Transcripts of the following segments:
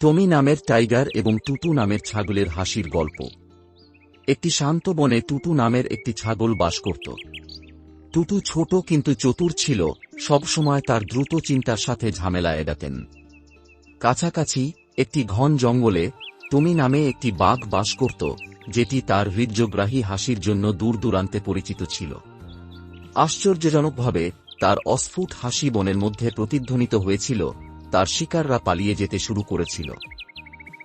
টমি নামের টাইগার এবং টুটু নামের ছাগলের হাসির গল্প। একটি শান্ত বনে টুটু নামের একটি ছাগল বাস করত। টুটু ছোট কিন্তু চতুর ছিল সবসময় তার দ্রুত চিন্তার সাথে ঝামেলা এড়াতেন। কাছাকাছি একটি ঘন জঙ্গলে টমি নামে একটি বাঘ বাস করত, যেটি তার হৃদয়গ্রাহী হাসির জন্য দূর দূরান্তে পরিচিত ছিল। আশ্চর্যজনকভাবে তার অস্ফুট হাসি বনের মধ্যে প্রতিধ্বনিত হয়েছিল, তার শিকাররা পালিয়ে যেতে শুরু করেছিল।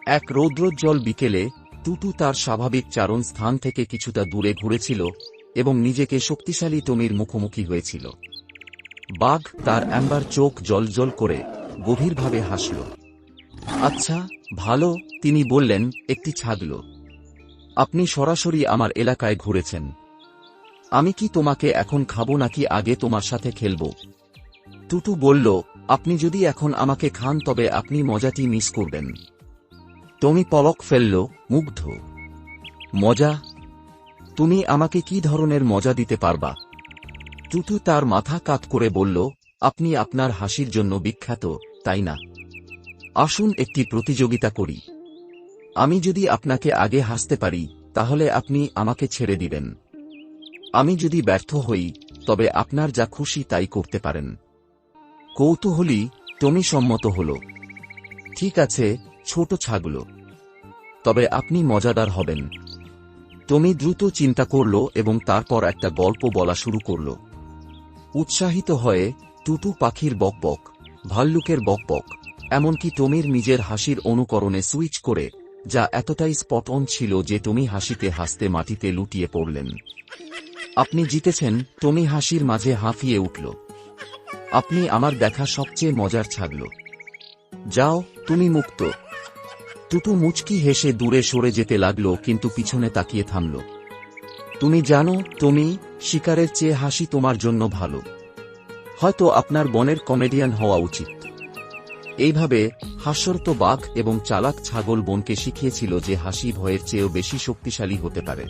এক রৌদ্রোজ্জ্বল বিকেলে, টুটু তার স্বাভাবিক চারণ স্থান থেকে কিছুটা দূরে ঘুরেছিল এবং নিজেকে শক্তিশালী টমির মুখোমুখি হয়েছিল। বাঘ তার অ্যাম্বার চোখ জলজল করে গভীরভাবে হাসল। আচ্ছা ভালো, তিনি বললেন, একটি ছাগল। আপনি সরাসরি আমার এলাকায় ঘুরেছেন। আমি কি তোমাকে এখন খাব নাকি আগে তোমার সাথে খেলব? টুটু বলল, আপনি যদি এখন আমাকে খান তবে আপনি মজাটি মিস করবেন। টমি পলক ফেলল, মুগ্ধ। মজা? তুমি আমাকে কি ধরনের মজা দিতে পারবা? টুটু তার মাথা কাত করে বলল, আপনি আপনার হাসির জন্য বিখ্যাত, তাই না? আসুন একটি প্রতিযোগিতা করি। আমি যদি আপনাকে আগে হাসতে পারি, তাহলে আপনি আমাকে ছেড়ে দিবেন। আমি যদি ব্যর্থ হই, তবে আপনার যা খুশি তাই করতে পারেন। কৌতূহলী, টমি সম্মত হল। ঠিক আছে, ছোট ছাগল। তবে আপনি মজাদার হবেন। টমি দ্রুত চিন্তা করল এবং তারপর একটা গল্প বলা শুরু করল। উৎসাহিত হয়ে, টুটু পাখির বকবক ভাল্লুকের বকবক এমনকি টমির নিজের হাসির অনুকরণে সুইচ করে, যা এতটাই স্পট অন ছিল যে টমি হাসিতে হাসতে মাটিতে লুটিয়ে পড়লেন। আপনি জিতেছেন, টমি হাসির মাঝে হাঁফিয়ে উঠল। আপনি আমার দেখা সবচেয়ে মজার ছাগল যাও, তুমি মুক্ত। টুটু মুচকি হেসে দূরে সরে যেতে লাগল, কিন্তু পিছনে তাকিয়ে থামল। তুমি জানো তুমি শিকারের চেয়ে হাসি তোমার জন্য ভালো। হয়তো আপনার বনের কমেডিয়ান হওয়া উচিত। এইভাবে, হাস্যর্ত বাঘ এবং চালাক ছাগল বনকে শিখিয়েছিল যে হাসি ভয়ের চেয়েও বেশি শক্তিশালী হতে পারে।